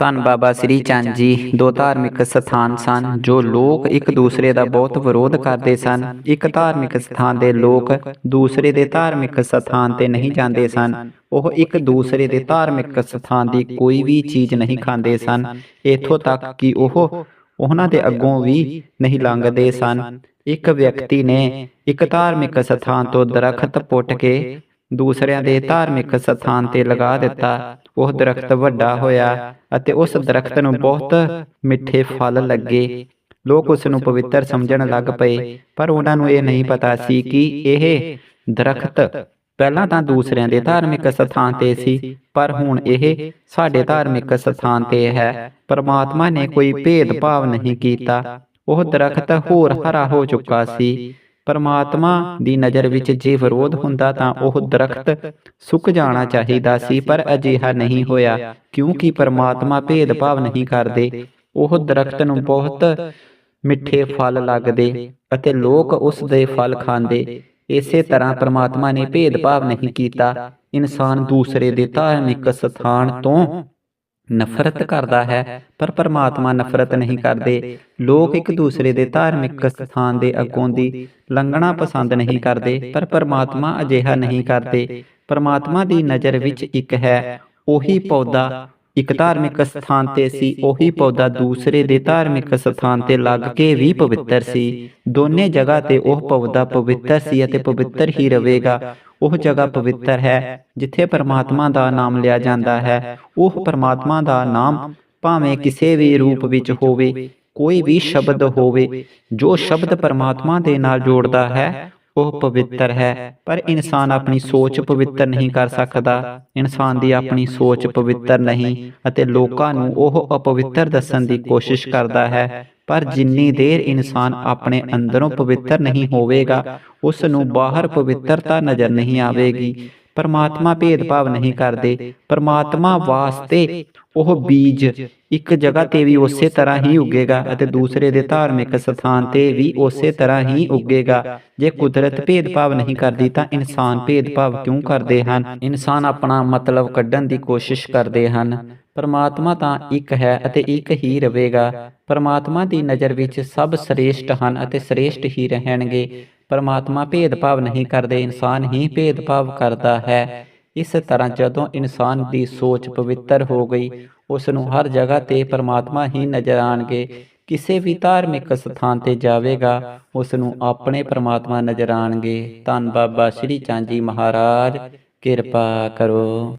ਧੰਨ ਬਾਬਾ ਸ੍ਰੀ ਚੰਦ ਜੀ। ਦੋ ਧਾਰਮਿਕ ਸਥਾਨ ਸਨ ਜੋ ਲੋਕ ਇੱਕ ਦੂਸਰੇ ਦਾ ਬਹੁਤ ਵਿਰੋਧ ਕਰਦੇ ਸਨ। ਇੱਕ ਧਾਰਮਿਕ ਸਥਾਨ ਦੇ ਲੋਕ ਦੂਸਰੇ ਦੇ ਧਾਰਮਿਕ ਸਥਾਨ ਤੇ ਨਹੀਂ ਜਾਂਦੇ ਸਨ। ਉਹ ਇੱਕ ਦੂਸਰੇ ਦੇ ਧਾਰਮਿਕ ਸਥਾਨ ਦੀ ਕੋਈ ਵੀ ਚੀਜ਼ ਨਹੀਂ ਖਾਂਦੇ ਸਨ। ਇੱਥੋਂ ਤੱਕ ਕਿ ਉਹ ਉਹਨਾਂ ਦੇ ਅੱਗੋਂ ਵੀ ਨਹੀਂ ਲੰਘਦੇ ਸਨ। ਇੱਕ ਵਿਅਕਤੀ ਨੇ ਇੱਕ ਧਾਰਮਿਕ ਸਥਾਨ ਤੋਂ ਦਰਖਤ ਪੁੱਟ ਕੇ ਦੂਸਰਿਆਂ ਦੇ ਧਾਰਮਿਕ ਸਥਾਨ ਤੇ ਲਗਾ ਦਿੱਤਾ ਉਹ ਦਰਖਤ ਵੱਡਾ ਹੋਇਆ ਅਤੇ ਉਸ ਦਰਖਤ ਨੂੰ ਬਹੁਤ ਮਿੱਠੇ ਫਲ ਲੱਗੇ। ਲੋਕ ਉਸ ਨੂੰ ਪਵਿੱਤਰ ਸਮਝਣ ਲੱਗ ਪਏ ਪਰ ਉਹਨਾਂ ਨੂੰ ਇਹ ਨਹੀਂ ਪਤਾ ਸੀ ਕਿ ਇਹ ਦਰਖਤ ਪਹਿਲਾਂ ਤਾਂ ਦੂਸਰਿਆਂ ਦੇ ਧਾਰਮਿਕ ਸਥਾਨ ਤੇ ਸੀ ਪਰ ਹੁਣ ਇਹ ਸਾਡੇ ਧਾਰਮਿਕ ਸਥਾਨ ਤੇ ਹੈ। ਪਰਮਾਤਮਾ ਨੇ ਕੋਈ ਭੇਦਭਾਵ ਨਹੀਂ ਕੀਤਾ। ਉਹ ਦਰਖਤ ਹੋਰ ਹਰਾ ਹੋ ਚੁੱਕਾ ਸੀ। ਪਰਮਾਤਮਾ ਦੀ ਨਜ਼ਰ ਵਿੱਚ ਜੇ ਵਿਰੋਧ ਹੁੰਦਾ ਤਾਂ ਉਹ ਦਰਖਤ ਸੁੱਕ ਜਾਣਾ ਚਾਹੀਦਾ ਸੀ, ਪਰ ਅਜਿਹਾ ਨਹੀਂ ਹੋਇਆ, ਕਿਉਂਕਿ ਪਰਮਾਤਮਾ ਭੇਦਭਾਵ ਨਹੀਂ ਕਰਦੇ। ਉਹ ਦਰਖਤ ਨੂੰ ਬਹੁਤ ਮਿੱਠੇ ਫਲ ਲੱਗਦੇ ਅਤੇ ਲੋਕ ਉਸ ਦੇ ਫਲ ਖਾਂਦੇ। ਇਸੇ ਤਰ੍ਹਾਂ ਪ੍ਰਮਾਤਮਾ ਨੇ ਭੇਦਭਾਵ ਨਹੀਂ ਕੀਤਾ। ਇਨਸਾਨ ਦੂਸਰੇ ਦੇ ਧਾਰਮਿਕ ਸਥਾਨ ਤੋਂ ਨਫ਼ਰਤ ਕਰਦਾ ਹੈ, ਪਰ ਪਰਮਾਤਮਾ ਨਫ਼ਰਤ ਨਹੀਂ ਕਰਦੇ। ਲੋਕ ਇੱਕ ਦੂਸਰੇ ਦੇ ਧਾਰਮਿਕ ਸਥਾਨ ਦੇ ਅੱਗੋਂ ਦੀ ਲੰਘਣਾ ਪਸੰਦ ਨਹੀਂ ਕਰਦੇ, ਪਰ ਪਰਮਾਤਮਾ ਅਜਿਹਾ ਨਹੀਂ ਕਰਦੇ। ਪਰਮਾਤਮਾ ਦੀ ਨਜ਼ਰ ਵਿੱਚ ਇੱਕ ਹੈ, ਉਹੀ ਪੌਦਾ ਇੱਕ ਧਾਰਮਿਕ ਸਥਾਨ ਤੇ ਸੀ, ਉਹੀ ਪੌਦਾ ਦੂਸਰੇ ਦੇ ਧਾਰਮਿਕ ਸਥਾਨ ਤੇ ਲੱਗ ਕੇ ਵੀ ਪਵਿੱਤਰ ਸੀ। ਦੋਨੇ ਜਗ੍ਹਾ ਤੇ ਉਹ ਪੌਦਾ ਪਵਿੱਤਰ ਸੀ ਅਤੇ ਪਵਿੱਤਰ ਹੀ ਰਹੇਗਾ। ਉਹ ਜਗ੍ਹਾ ਪਵਿੱਤਰ ਹੈ, ਜਿੱਥੇ ਪਰਮਾਤਮਾ ਦਾ ਨਾਮ ਲਿਆ ਜਾਂਦਾ ਹੈ। ਉਹ ਪਰਮਾਤਮਾ ਦਾ ਨਾਮ ਭਾਵੇਂ ਕਿਸੇ ਵੀ ਰੂਪ ਵਿੱਚ ਹੋਵੇ, ਕੋਈ ਵੀ ਸ਼ਬਦ ਹੋਵੇ, ਜੋ ਸ਼ਬਦ ਪਰਮਾਤਮਾ ਦੇ ਨਾਲ ਜੋੜਦਾ ਹੈ ਉਹ ਪਵਿੱਤਰ ਹੈ ਪਰ ਇਨਸਾਨ ਆਪਣੀ ਸੋਚ ਪਵਿੱਤਰ ਨਹੀਂ ਕਰ ਸਕਦਾ। ਇਨਸਾਨ ਦੀ ਆਪਣੀ ਸੋਚ ਪਵਿੱਤਰ ਨਹੀਂ ਅਤੇ ਲੋਕਾਂ ਨੂੰ ਉਹ ਅਪਵਿੱਤਰ ਦੱਸਣ ਦੀ ਕੋਸ਼ਿਸ਼ ਕਰਦਾ ਹੈ। ਪਰ ਜਿੰਨੀ ਦੇਰ ਇਨਸਾਨ ਆਪਣੇ ਅੰਦਰੋਂ ਪਵਿੱਤਰ ਨਹੀਂ ਹੋਵੇਗਾ ਉਸ ਨੂੰ ਬਾਹਰ ਪਵਿੱਤਰਤਾ ਨਜ਼ਰ ਨਹੀਂ ਆਵੇਗੀ। ਪਰਮਾਤਮਾ ਭੇਦਭਾਵ ਨਹੀਂ ਕਰਦੇ ਪਰਮਾਤਮਾ ਵਾਸਤੇ ਉਹ ਬੀਜ ਇੱਕ ਜਗ੍ਹਾ ਤੇ ਵੀ ਉਸੇ ਤਰ੍ਹਾਂ ਹੀ ਉੱਗੇਗਾ ਅਤੇ ਦੂਸਰੇ ਦੇ ਧਾਰਮਿਕ ਸਥਾਨ ਤੇ ਵੀ ਉਸੇ ਤਰ੍ਹਾਂ ਹੀ ਉੱਗੇਗਾ। ਜੇ ਕੁਦਰਤ ਭੇਦਭਾਵ ਨਹੀਂ ਕਰਦੀ ਤਾਂ ਇਨਸਾਨ ਭੇਦਭਾਵ ਕਿਉਂ ਕਰਦੇ ਹਨ? ਇਨਸਾਨ ਆਪਣਾ ਮਤਲਬ ਕੱਢਣ ਦੀ ਕੋਸ਼ਿਸ਼ ਕਰਦੇ ਹਨ। ਪਰਮਾਤਮਾ ਤਾਂ ਇੱਕ ਹੈ ਅਤੇ ਇੱਕ ਹੀ ਰਹੇਗਾ। ਪਰਮਾਤਮਾ ਦੀ ਨਜ਼ਰ ਵਿੱਚ ਸਭ ਸ੍ਰੇਸ਼ਟ ਹਨ ਅਤੇ ਸ੍ਰੇਸ਼ਟ ਹੀ ਰਹਿਣਗੇ। ਪਰਮਾਤਮਾ ਭੇਦਭਾਵ ਨਹੀਂ ਕਰਦੇ, ਇਨਸਾਨ ਹੀ ਭੇਦਭਾਵ ਕਰਦਾ ਹੈ। ਇਸ ਤਰ੍ਹਾਂ ਜਦੋਂ ਇਨਸਾਨ ਦੀ ਸੋਚ ਪਵਿੱਤਰ ਹੋ ਗਈ ਉਸ ਨੂੰ ਹਰ ਜਗ੍ਹਾ ਤੇ ਪਰਮਾਤਮਾ ਹੀ ਨਜ਼ਰ ਆਣਗੇ। ਕਿਸੇ ਵੀ ਧਾਰਮਿਕ ਸਥਾਨ ਤੇ ਜਾਵੇਗਾ ਉਸ ਨੂੰ ਆਪਣੇ ਪਰਮਾਤਮਾ ਨਜ਼ਰ ਆਣਗੇ। ਧੰਨ ਬਾਬਾ ਸ਼੍ਰੀ ਚੰਦ ਮਹਾਰਾਜ, ਕਿਰਪਾ ਕਰੋ।